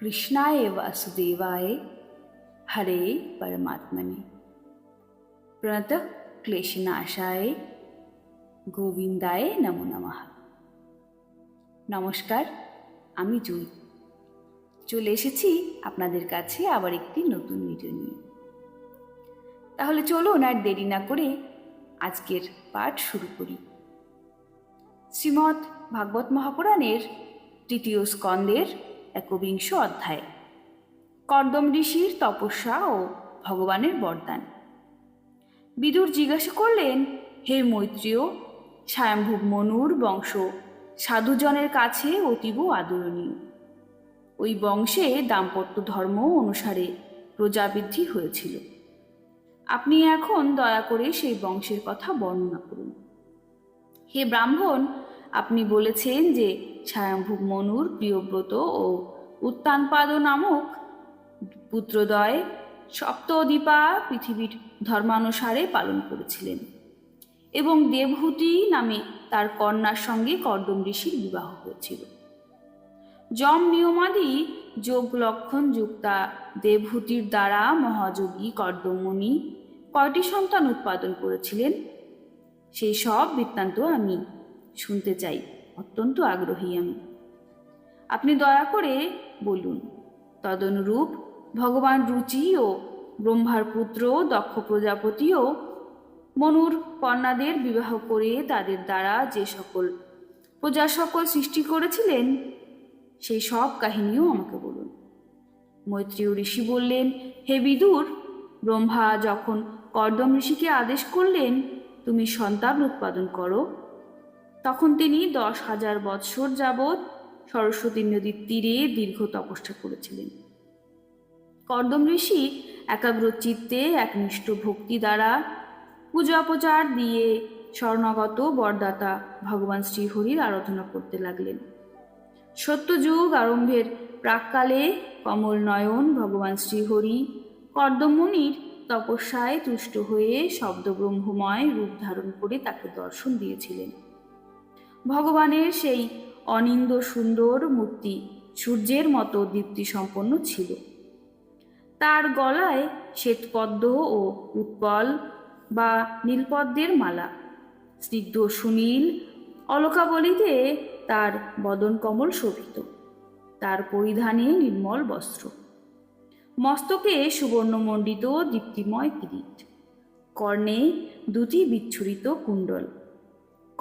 कृष्णाय वासुदेवाय हरे परमात्मने प्रणत ক্লেশনাশায় গোবিন্দায় নমো নমঃ নমস্কার আমি জুই চলে এসেছি আপনাদের কাছে আবার একটি নতুন ভিডিও নিয়ে তাহলে চলুন আর দেরি না করে আজকের পাঠ শুরু করি শ্রীমৎ ভাগবত মহাপুরাণের তৃতীয় স্কন্দের একবিংশ অধ্যায়। কর্দম ঋষির তপস্যা ও ভগবানের বরদান। বিদুর জিজ্ঞাসা করলেন, হে মৈত্রীয় স্বয়ম্ভুব মনুর বংশ সাধুজনের কাছে অতীব আদরণীয়। ওই বংশে দাম্পত্য ধর্ম অনুসারে প্রজাবৃদ্ধি হয়েছিল। আপনি এখন দয়া করে সেই বংশের কথা বর্ণনা করুন। হে ব্রাহ্মণ, আপনি বলেছেন যে স্বয়ম্ভুব মনুর, প্রিয়ব্রত ও উত্তানপাদ নামক পুত্রদয় সপ্তদীপা পৃথিবীর ধর্মানুসারে পালন করেছিলেন এবং দেবহূতি নামে তার কন্যার সঙ্গে কর্দম ঋষির বিবাহ হয়েছিল। যম নিয়মাদি যোগ লক্ষণ যুক্তা দেবহূতির দ্বারা মহাযোগী কর্দমণি কয়টি সন্তান উৎপাদন করেছিলেন? সেই সব বৃত্তান্ত আমি শুনতে চাই। অত্যন্ত আগ্রহী আমি। আপনি দয়া করে বলুন, তদনুরূপ ভগবান রুচি ও ব্রহ্মার পুত্র, দক্ষ প্রজাপতিও মনুর কন্যাদের বিবাহ করে তাদের দ্বারা যে সকল প্রজা সকল সৃষ্টি করেছিলেন, সেই সব কাহিনীও আমাকে বলুন। মৈত্রীয় ঋষি বললেন, হে বিদুর, ব্রহ্মা যখন কর্দম ঋষিকে আদেশ করলেন, তুমি সন্তান উৎপাদন করো তখন তিনি দশ হাজার বৎসর যাবৎ সরস্বতী নদীর তীরে দীর্ঘ তপস্যা করেছিলেন। কর্দম ঋষি একাগ্র চিত্তে একনিষ্ঠ ভক্তি দ্বারা পূজা প্রচার দিয়ে স্বর্ণাগত বরদাতা ভগবান শ্রীহরির আরাধনা করতে লাগলেন। সত্যযুগ আরম্ভের প্রাককালে কমল নয়ন ভগবান শ্রীহরি কর্দমণির তপস্যায় তুষ্ট হয়ে শব্দব্রহ্মময় রূপ ধারণ করে তাকে দর্শন দিয়েছিলেন। ভগবানের সেই অনিন্দ সুন্দর মূর্তি সূর্যের মতো দীপ্তি সম্পন্ন ছিল। তার গলায় শ্বেতপদ্ম ও উৎপল বা নীলপদ্মের মালা, স্নিগ্ধ সুনীল অলকাবলিতে তার বদন কমল শোভিত। তার পরিধানে নির্মল বস্ত্র। মস্তকে সুবর্ণমণ্ডিত দীপ্তিময় কিরিট। কর্ণে দুটি বিচ্ছুরিত কুণ্ডল।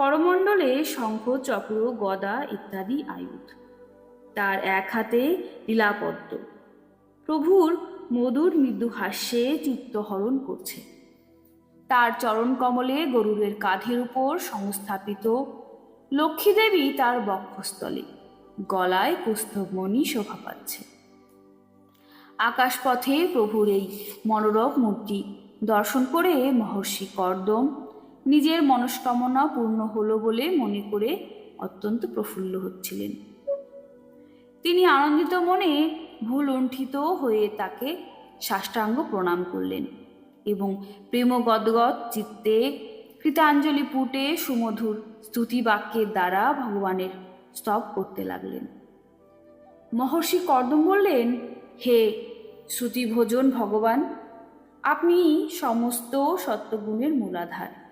করমণ্ডলে শঙ্খ, চক্র, গদা ইত্যাদি আয়ুধ। তার এক হাতে লীলাপদ্ম। প্রভুর মধুর মৃদু হাস্যে চিত্তহরণ করছে। তার চরণ কমলে গরুরের কাঁধের উপর সংস্থাপিত লক্ষ্মীদেবী তার বক্ষস্থলে, গলায় কুস্থমণি শোভা পাচ্ছে। আকাশপথে প্রভুর এই মনোরম মূর্তি দর্শন করে মহর্ষি কর্দম নিজের মনস্কামনা পূর্ণ হলো বলে মনে করে অত্যন্ত প্রফুল্ল হচ্ছিলেন। তিনি আনন্দিত মনে ভুল লুণ্ঠিত হয়ে তাকে সাষ্টাঙ্গ প্রণাম করলেন এবং প্রেম গদগদ চিত্তে কৃতাঞ্জলি পুটে সুমধুর স্তুতি বাক্যের দ্বারা ভগবানের স্তব করতে লাগলেন। মহর্ষি কর্দম বললেন, হে শ্রুতিভোজন ভগবান, আপনি সমস্ত সত্যগুণের মূলাধার।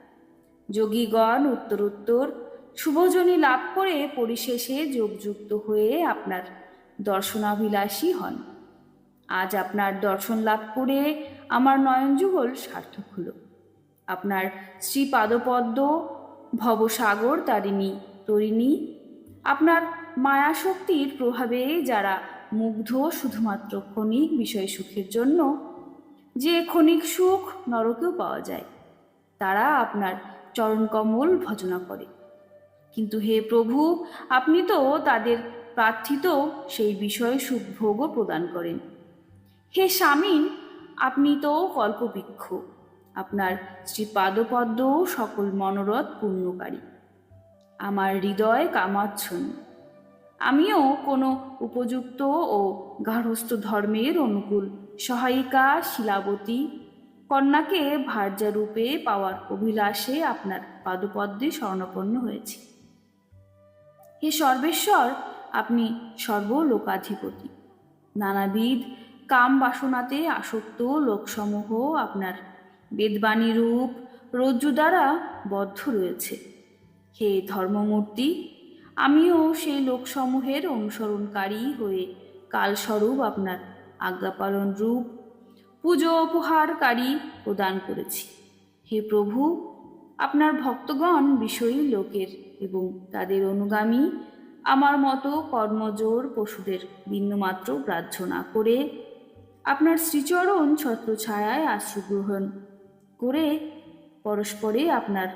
যোগীগণ উত্তরোত্তর, শুভজনী লাভ করে পরিশেষে যোগযুক্ত হয়ে আপনার দর্শনাভিলাষী হন। আজ আপনার দর্শন লাভ করে আমার নয়নযুগল সার্থক হল। আপনার শ্রীপাদপদ্ম, ভবসাগর তারিণী তরিণী, আপনার মায়াশক্তির প্রভাবে যারা মুগ্ধ শুধুমাত্র ক্ষণিক বিষয় সুখের জন্য, যে ক্ষণিক সুখ নরকেও পাওয়া যায়, তারা আপনার চরণকমল ভজনা করে। কিন্তু হে প্রভু, আপনি তো তাদের প্রার্থিত সেই বিষয়ে সুখভোগও প্রদান করেন। হে স্বামীন, আপনি তো কল্পবৃক্ষ, আপনার শ্রীপাদপদ্ম সকল মনোরথ পূর্ণকারী আমার হৃদয় কামাচ্ছন আমিও কোনো উপযুক্ত ও গার্হস্থ ধর্মের অনুকূল সহায়িকা, শিলাবতী কন্যাকে ভার্যারূপে পাওয়ার অভিলাষে আপনার পাদপদ্মে স্বর্ণপন্ন হয়েছি। হে সর্বেশ্বর, আপনি সর্বলোকাধিপতি। নানাবিধ কাম বাসনাতে আসক্ত লোকসমূহ আপনার বেদবাণী রূপ রজ্জু দ্বারা বদ্ধ রয়েছে। হে ধর্মমূর্তি, আমিও সেই লোকসমূহের অনুসরণকারী হয়ে কালস্বরূপ আপনার আজ্ঞাপালন রূপ পুজো উপহারকারী প্রদান করেছি। হে প্রভু, আপনার ভক্তগণ বিষয়ী লোকের এবং তাদের অনুগামী আমার মতো কর্মজোর পশুদের বিন্দুমাত্র গ্রাহ্য না করে আপনার শ্রীচরণ ছত্রছায়ায় আশ্রয় গ্রহণ করে পরস্পরে আপনার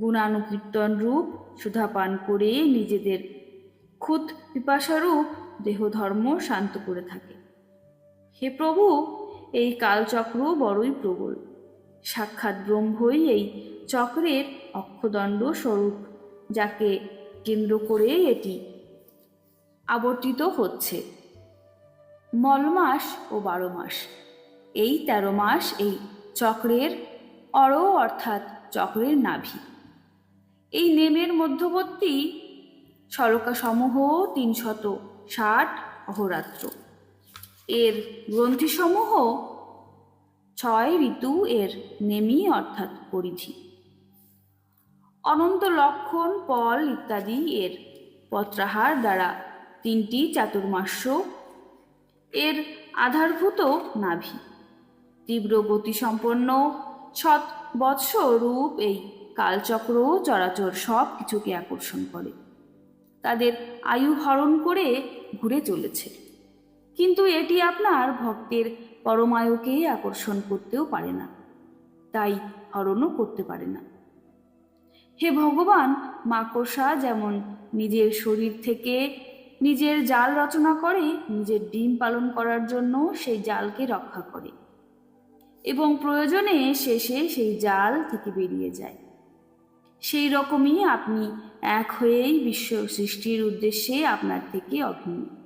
গুণানুকীর্তন রূপ সুধাপান করে নিজেদের খুদ পিপাসারূপ দেহধর্ম শান্ত করে থাকে। হে প্রভু এই কালচক্র বড়ই প্রবল। সাক্ষাৎ ব্রহ্মই এই চক্রের অক্ষদণ্ড স্বরূপ, যাকে কেন্দ্র করে এটি আবর্তিত হচ্ছে। মলমাস ও বারো মাস, এই তেরো মাস এই চক্রের অর অর্থাৎ চক্রের নাভি। এই নেমের মধ্যবর্তী সরকাসমূহ তিনশত ষাট অহরাত্র। এর গ্রন্থিসমূহ ছয় ঋতু এর নেমি অর্থাৎ পরিধি। অনন্ত লক্ষণ, পল ইত্যাদি এর পত্রাহার দ্বারা তিনটি চাতুর্মাস্য, এর আধারভূত নাভি। তীব্র গতিসম্পন্ন সৎ বৎস রূপ এই কালচক্র, চরাচর সব কিছুকে আকর্ষণ করে। তাদের আয়ু হরণ করে ঘুরে চলেছে। কিন্তু এটি আপনার ভক্তের পরমায়ুকে আকর্ষণ করতেও পারে না, তাই হরণও করতে পারে না। হে ভগবান, মাকড়সা যেমন নিজের শরীর থেকে নিজের জাল রচনা করে, নিজের ডিম পালন করার জন্য সেই জালকে রক্ষা করে এবং প্রয়োজনে শেষে সেই জাল থেকে বেরিয়ে যায়। সেই রকমই আপনি এক হয়েই বিশ্ব সৃষ্টির উদ্দেশ্যে আপনার থেকে অভিন্ন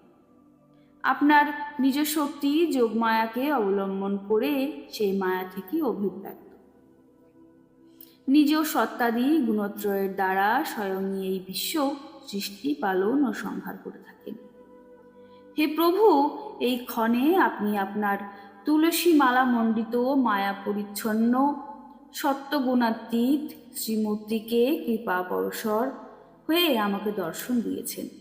আপনার নিজ শক্তি যোগমায়াকে অবলম্বন করে সেই মায়া থেকে অভিব্যক্ত। নিজ সত্তাদি গুণত্রয়ের দ্বারা স্বয়ংই এই বিশ্ব সৃষ্টি, পালন ও সংহার করে থাকেন। হে প্রভু, এই ক্ষণে আপনি আপনার তুলসী মালা মণ্ডিত, মায়া পরিচ্ছন্ন সত্যগুণাতীত শ্রীমূর্তিকে কৃপা পরশর হয়ে আমাকে দর্শন দিয়েছেন।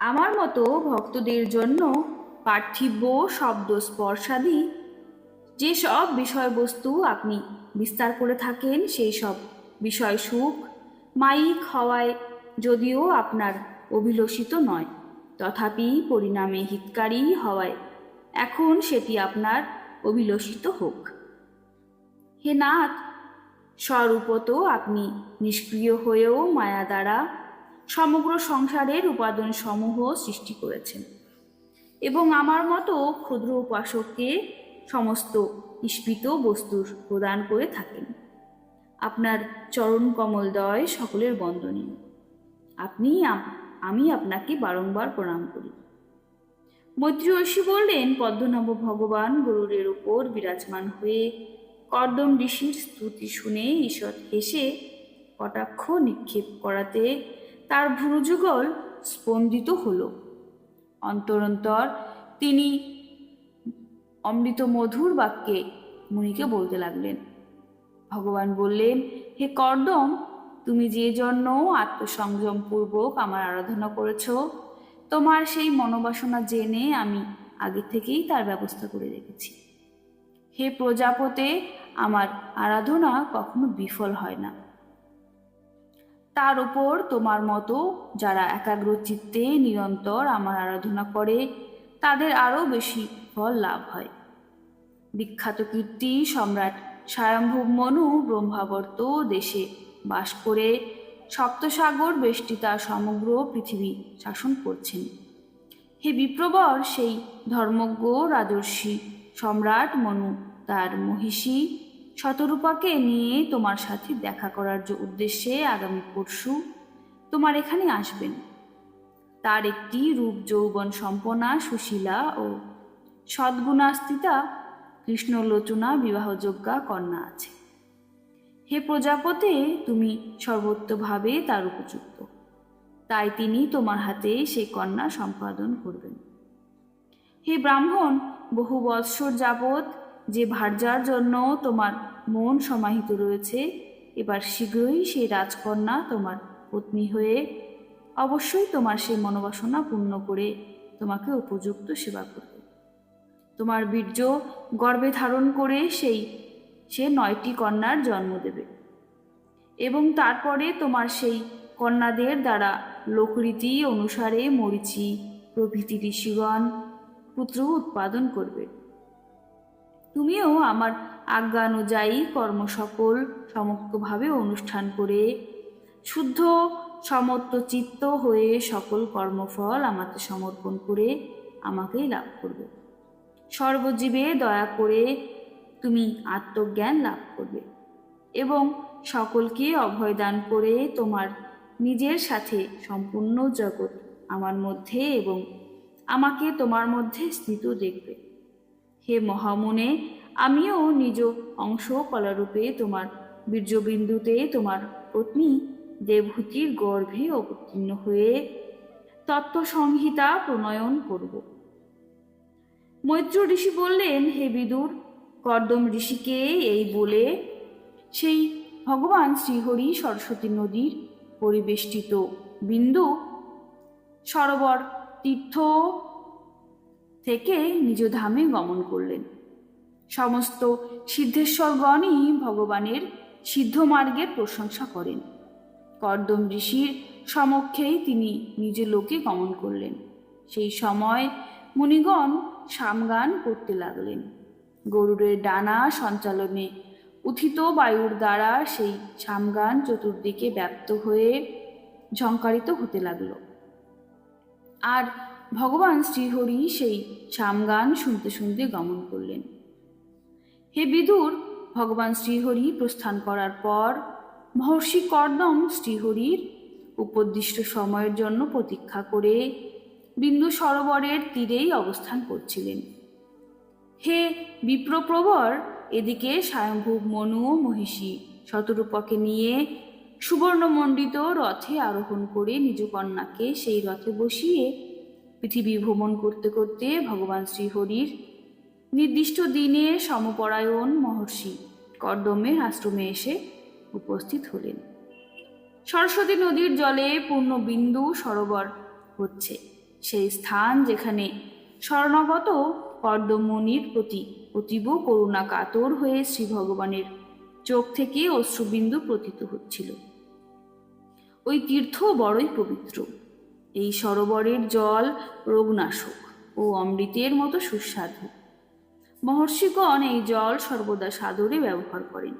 আমার মতো ভক্তদের জন্য পার্থিব শব্দ, স্পর্শাদি যে সব বিষয়বস্তু আপনি বিস্তার করে থাকেন সেই সব বিষয় সুখ, মাইক হওয়ায় যদিও আপনার অভিলষিত নয়, তথাপি পরিণামে হিতকারী হওয়ায় এখন সেটি আপনার অভিলষিত হোক। হে নাথ, স্বরূপত আপনি নিষ্ক্রিয় হয়েও মায়া দ্বারা সমগ্র সংসারের উপাদান সমূহ সৃষ্টি করেছেন। এবং আমার মতো ক্ষুদ্র উপাসককে সমস্ত ইস্পিত বস্তুর প্রদান করে থাকেন। আপনার চরণ কমলদয় সকলের বন্দনীয়। আপনি আমি আপনাকে বারংবার প্রণাম করি। মৈত্রী ঐশী বললেন, পদ্মনাভ ভগবান গরুরের উপর বিরাজমান হয়ে কর্দম ঋষির স্তুতি শুনে ঈষৎ এসে কটাক্ষ নিক্ষেপ করাতে তার ভ্রুযুগল স্পন্দিত হল। অন্তরন্তর তিনি অমৃত মধুর বাক্যে মুনিকে বলতে লাগলেন, ভগবান বললেন, হে কর্দম, তুমি যে জন্য আত্মসংযম পূর্বক আমার আরাধনা করেছ, তোমার সেই মনোবাসনা জেনে আমি আগে থেকেই তার ব্যবস্থা করে রেখেছি। হে প্রজাপতে, আমার আরাধনা কখনো বিফল হয় না। তার উপর তোমার মতো যারা একাগ্র চিত্তে নিরন্তর আমার আরাধনা করে, তাদের আরও বেশি ফল লাভ হয়। বিখ্যাত কীর্তি সম্রাট স্বয়ম্ভুব মনু ব্রহ্মাবর্ত দেশে বাস করে সপ্তসাগর বেষ্টিতা সমগ্র পৃথিবী শাসন করছেন। হে বিপ্রবর, সেই ধর্মজ্ঞ, রাজর্ষি সম্রাট মনু, তার মহিষী শতরূপাকে নিয়ে তোমার সাথে দেখা করার যে উদ্দেশ্যে আগামী পরশু তোমার এখানে আসবেন। তার একটি রূপ যৌবন সম্পনা, সুশীলা ও সদ্গুণাস্থিতা কৃষ্ণলোচনা বিবাহযোগ্যা কন্যা আছে। হে প্রজাপতে, তুমি সর্বোত্তভাবে তার উপযুক্ত। তাই তিনি তোমার হাতে সেই কন্যা সম্পাদন করবেন। হে ব্রাহ্মণ, বহু বৎসর যাবৎ যে ভার্যার জন্য তোমার মন সমাহিত রয়েছে, এবার শীঘ্রই সেই রাজকন্যা তোমার পত্নী হয়ে অবশ্যই তোমার সেই মনোবাসনা পূর্ণ করে তোমাকে উপযুক্ত সেবা করবে। তোমার বীর্য গর্ভে ধারণ করে সেই, সে নয়টি কন্যার জন্ম দেবে। এবং তারপরে তোমার সেই কন্যাদের দ্বারা লোকরীতি অনুসারে মরিচি প্রভৃতি ঋষিগণ পুত্র উৎপাদন করবে। তুমিও আমার আজ্ঞানুযায়ী কর্ম সকল সমগ্রভাবে অনুষ্ঠান করে শুদ্ধ সমত্ব চিত্ত হয়ে সকল কর্মফল আমাকে সমর্পণ করে আমাকেই লাভ করবে। সর্বজীবে দয়া করে তুমি আত্মজ্ঞান লাভ করবে এবং সকলকে অভয়দান করে তোমার নিজের সাথে সম্পূর্ণ জগৎ আমার মধ্যে এবং আমাকে তোমার মধ্যে স্থিত দেখবে। হে মহামনে, আমিও নিজ অংশ কলারূপে তোমার বীর্যবিন্দুতে তোমার পত্নী দেবহূতির গর্ভে অবতীর্ণ হয়ে তত্ত্বসংহিতা প্রণয়ন করব। মৈত্র ঋষি বললেন, হে বিদুর, কর্দম ঋষিকে এই বলে সেই ভগবান শ্রীহরি সরস্বতী নদীর পরিবেষ্টিত বিন্দু সরোবর তীর্থ থেকে নিজ ধামে গমন করলেন। সমস্ত সিদ্ধেশ্বরগণই ভগবানের সিদ্ধ মার্গের প্রশংসা করেন। কর্দম ঋষির সমক্ষেই তিনি নিজ লোকে গমন করলেন। সেই সময় মুনিগণ সামগান করতে লাগলেন। গরুরের ডানা সঞ্চালনে উথিত বায়ুর দ্বারা সেই সামগান চতুর্দিকে ব্যাপ্ত হয়ে ঝঙ্কারিত হতে লাগল। আর ভগবান শ্রীহরি সেই সামগান শুনতে শুনতে গমন করলেন। হে বিদুর, ভগবান শ্রীহরি প্রস্থান করার পর মহর্ষি কর্দম শ্রীহরির উপদিষ্ট সময়ের জন্য প্রতীক্ষা করে বিন্দু সরোবরের তীরেই অবস্থান করছিলেন। হে বিপ্রপ্রবর, এদিকে স্বয়ংভূব মনু ও মহিষী শতরূপকে নিয়ে সুবর্ণমণ্ডিত রথে আরোহণ করে নিজ কন্যাকে সেই রথে বসিয়ে পৃথিবী ভ্রমণ করতে করতে ভগবান শ্রীহরির নির্দিষ্ট দিনে সমপরায়ণ মহর্ষি কর্দমের আশ্রমে এসে উপস্থিত হলেন। সরস্বতী নদীর জলে পূর্ণ বিন্দু সরোবর হচ্ছে। সেই স্থান যেখানে স্বর্ণগত কর্দমণির প্রতি অতীব করুণা কাতর হয়ে শ্রী ভগবানের চোখ থেকে অশ্রুবিন্দু প্রতীত হচ্ছিল। ওই তীর্থ বড়ই পবিত্র। এই সরোবরের জল রোগনাশক ও অমৃতের মতো সুস্বাদু। মহর্ষিগণ এই জল সর্বদা সাদরে ব্যবহার করেন।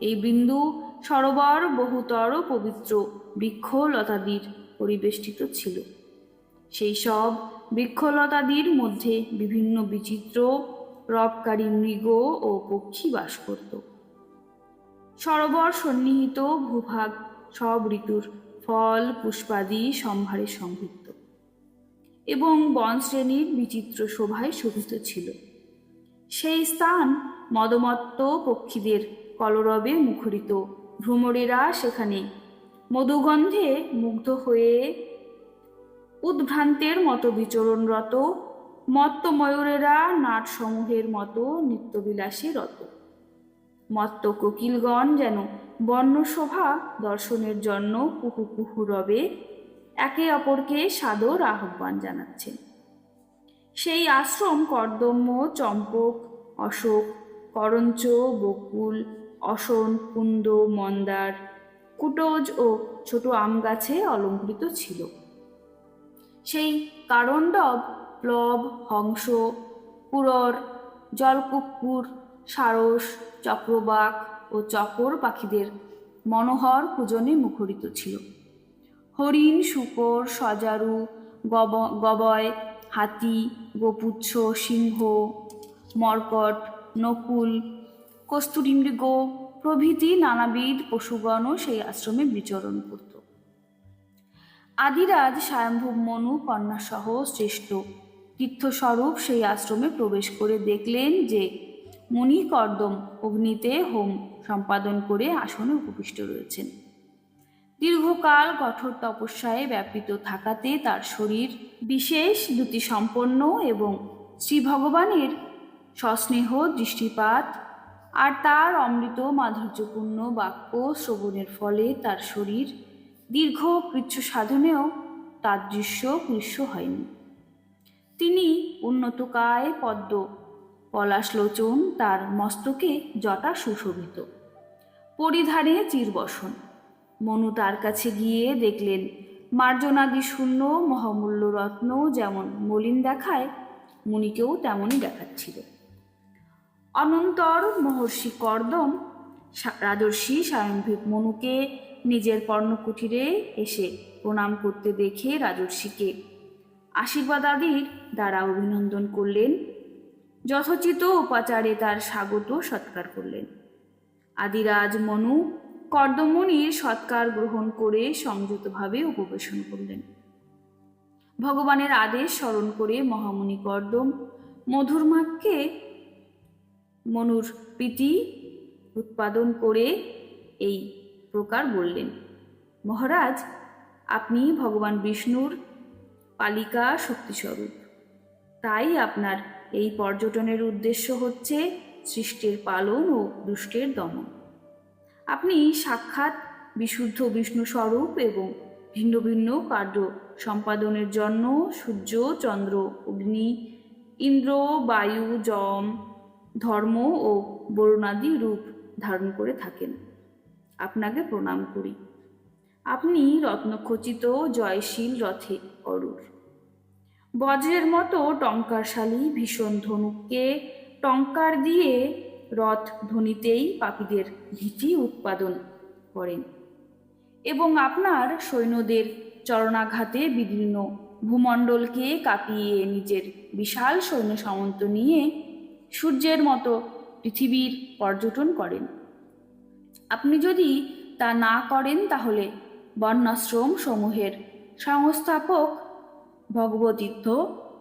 এই বিন্দু সরোবর বহুতর পবিত্র বৃক্ষলতাদির পরিবেষ্টিত ছিল। সেই সব বৃক্ষলতাদির মধ্যে বিভিন্ন বিচিত্র রবকারী মৃগ ও পক্ষী বাস করত। সরোবর সন্নিহিত ভূভাগ সব ঋতুর ফল, পুষ্পাদি, সম্ভারে সংযুক্ত এবং বনশ্রেণীর বিচিত্র শোভায় শোভিত ছিল। সেই স্থান মদমত্ত পক্ষীদের কলরবে মুখরিত। ভ্রমরেরা সেখানে মধুগন্ধে মুগ্ধ হয়ে উদ্ভ্রান্তের মতো বিচরণরত মত্ত ময়ূরেরা নাটসমূহের মতো নিত্যবিলাসে রত। মত্ত কোকিলগণ যেন বর্ণশোভা দর্শনের জন্য কুহু কুহু রবে, একে অপরকে সাদর আহ্বান জানাচ্ছেন সেই আশ্রম কর্দম্য, চম্পক, অশোক, করঞ্চ, বকুল, অসন, কুন্দ, মন্দার, কুটজ ও ছোট আম গাছে অলঙ্কৃত ছিল। সেই কারণ্ডব, প্লব, হংস, পুরর জলকুকুর সারস, চক্রবাক ও চকর পাখিদের মনোহর পূজনে মুখরিত ছিল। হরিণ, শুকর, সজারু, গব, গবয়, হাতি, গোপুচ্ছ, সিংহ, মর্কট, নকুল কস্তুরী মৃগ প্রভৃতি নানাবিধ পশুগণও সেই আশ্রমে বিচরণ করত। আদিরাজ স্বয়ম্ভূব মনু, কন্যাসহ শ্রেষ্ঠ। তীর্থস্বরূপ সেই আশ্রমে প্রবেশ করে দেখলেন যে মুনি কর্দম অগ্নিতে হোম সম্পাদন করে আসনে উপবিষ্ট রয়েছেন। দীর্ঘকাল কঠোর তপস্যায় ব্যাপৃত থাকাতে তার শরীর বিশেষ দুটি সম্পন্ন এবং শ্রী ভগবানের সস্নেহ, দৃষ্টিপাত আর তার অমৃত মাধুর্যপূর্ণ বাক্য শ্রবণের ফলে তার শরীর দীর্ঘ কৃচ্ছ সাধনেও তার দৃশ্য কৃষ্য হয়নি। তিনি উন্নতকায় পদ্ম পলাশলোচন তার মস্তকে জটা সুশোভিত। পরিধানে চিরবসন। মনু তার কাছে গিয়ে দেখলেন, মার্জনাদি শূন্য মহামূল্য রত্ন যেমন মলিন দেখায়, মুনিকেও তেমনই দেখাচ্ছিল। অনন্তর মহর্ষি কর্দম রাজর্ষি স্বয়ংভূত মনুকে নিজের পর্ণকুঠিরে এসে প্রণাম করতে দেখে রাজর্ষিকে আশীর্বাদ আদির দ্বারা অভিনন্দন করলেন। যথোচিত উপাচারে তার স্বাগত সৎকার করলেন। আদিরাজ মনু কর্দমণির সৎকার গ্রহণ করে সংযতভাবে উপবেশন করলেন। ভগবানের আদেশ স্মরণ করে মহামুনি কর্দম মধুরমাককে মনুর প্রীতি উৎপাদন করে এই প্রকার বললেন, মহারাজ, আপনি ভগবান বিষ্ণুর পালিকা শক্তিস্বরূপ। তাই আপনার এই পর্যটনের উদ্দেশ্য হচ্ছে সৃষ্টির পালন ও দুষ্টের দমন। আপনি সাক্ষাৎ বিশুদ্ধ বিষ্ণু স্বরূপ এবং ভিন্ন ভিন্ন কার্য সম্পাদনের জন্য সূর্য, চন্দ্র, অগ্নি, ইন্দ্র, বায়ু যম ধর্ম ও বরুণাদি রূপ ধারণ করে থাকেন। আপনাকে প্রণাম করি। আপনি রত্নখচিত জয়শীল রথে অরুর। বজ্রের মতো টঙ্কারশালী ভীষণ ধনুককে টঙ্কার দিয়ে রথ ধ্বনিতেই পাপীদের ভীতি উৎপাদন করেন এবং আপনার সৈন্যদের চরণাঘাতে বিদীর্ণ ভূমণ্ডলকে কাঁপিয়ে নিজের বিশাল সৈন্য সামন্ত নিয়ে সূর্যের মতো পৃথিবীর পর্যটন করেন। আপনি যদি তা না করেন তাহলে বর্ণাশ্রম সমূহের সংস্থাপক ভগবতীর্থ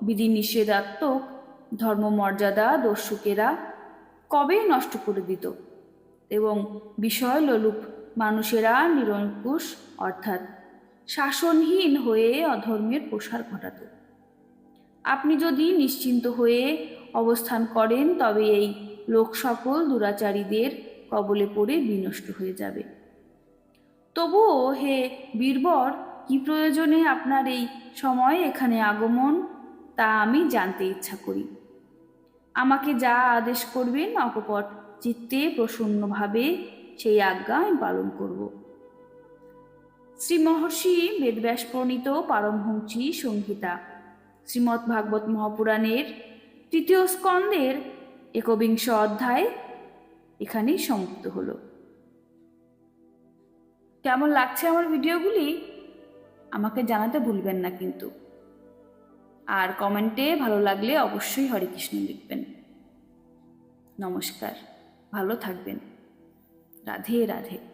বিধি নিষেধাত্মক ধর্মমর্যাদা দস্যুকেরা কবে নষ্ট করে দিত এবং বিষয় লোলুপ মানুষেরা নিরঙ্কুশ, অর্থাৎ শাসনহীন হয়ে অধর্মের প্রসার ঘটাত। আপনি যদি নিশ্চিন্ত হয়ে অবস্থান করেন, তবে এই লোক সকল দুরাচারীদের কবলে পড়ে বিনষ্ট হয়ে যাবে। তবুও হে বীরবর কি প্রয়োজনে আপনার এই সময় এখানে আগমন, তা আমি জানতে ইচ্ছা করি। আমাকে যা আদেশ করবেন অকপট চিত্তে প্রসন্নভাবে সেই আজ্ঞা আমি পালন করব। শ্রী মহর্ষি বেদব্যাস প্রণীত পারমহংসী সংহিতা। শ্রীমদ্ ভাগবত মহাপুরাণের তৃতীয় স্কন্দের একবিংশ অধ্যায় এখানেই সমাপ্ত হলো। কেমন লাগছে আমার ভিডিওগুলি? আমাকে জানাতে ভুলবেন না কিন্তু। আর কমেন্টে ভালো লাগলে অবশ্যই হরে কৃষ্ণ লিখবেন। নমস্কার, ভালো থাকবেন। রাধে রাধে।